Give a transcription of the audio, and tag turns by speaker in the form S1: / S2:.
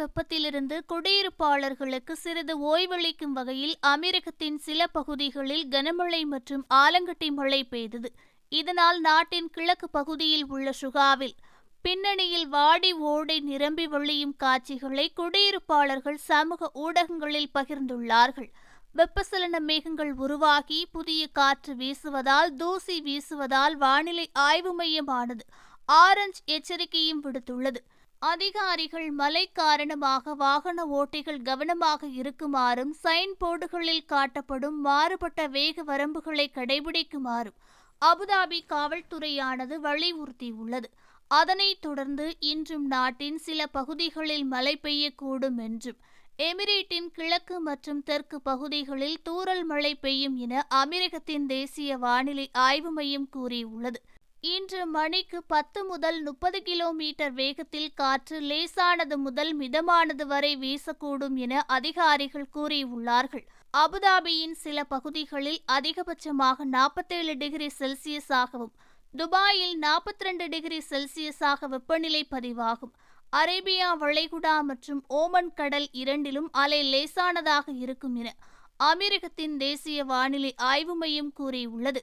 S1: வெப்பத்திலிருந்து குடியிருப்பாளர்களுக்கு சிறிது ஓய்வளிக்கும் வகையில் அமெரிக்கத்தின் சில பகுதிகளில் கனமழை மற்றும் ஆலங்கட்டி மழை பெய்தது. இதனால் நாட்டின் கிழக்கு பகுதியில் உள்ள சுகாவில் பின்னணியில் வாடி ஓடி நிரம்பி வழியும் காட்சிகளை குடியிருப்பாளர்கள் சமூக ஊடகங்களில் பகிர்ந்துள்ளார்கள். வெப்பசலன மேகங்கள் உருவாகி புதிய காற்று வீசுவதால் தூசி வீசுவதால் வானிலை ஆய்வு மையமானது ஆரஞ்ச் எச்சரிக்கையும் விடுத்துள்ளது. அதிகாரிகள் மழை காரணமாக வாகன ஓட்டிகள் கவனமாக இருக்குமாறும் சைன் போர்டுகளில் காட்டப்படும் மாறுபட்ட வேக வரம்புகளை கடைபிடிக்குமாறும் அபுதாபி காவல்துறையானது வலியுறுத்தியுள்ளது. அதனைத் தொடர்ந்து இன்றும் நாட்டின் சில பகுதிகளில் மழை பெய்யக்கூடும் என்றும் எமிரேட்டின் கிழக்கு மற்றும் தெற்கு பகுதிகளில் தூறல் மழை பெய்யும் என அமெரிக்கத்தின் தேசிய வானிலை ஆய்வு மையம் கூறியுள்ளது. இன்று மணிக்கு பத்து முதல் முப்பது கிலோமீட்டர் வேகத்தில் காற்று லேசானது முதல் மிதமானது வரை வீசக்கூடும் என அதிகாரிகள் கூறியுள்ளார்கள். அபுதாபியின் சில பகுதிகளில் அதிகபட்சமாக நாற்பத்தேழு டிகிரி செல்சியஸாகவும் துபாயில் நாற்பத்தி ரெண்டு டிகிரி செல்சியஸாக வெப்பநிலை பதிவாகும். அரேபியா வளைகுடா மற்றும் ஓமன் கடல் இரண்டிலும் அலை லேசானதாக இருக்கும் என அமெரிக்கத்தின் தேசிய வானிலை ஆய்வு மையம் கூறியுள்ளது.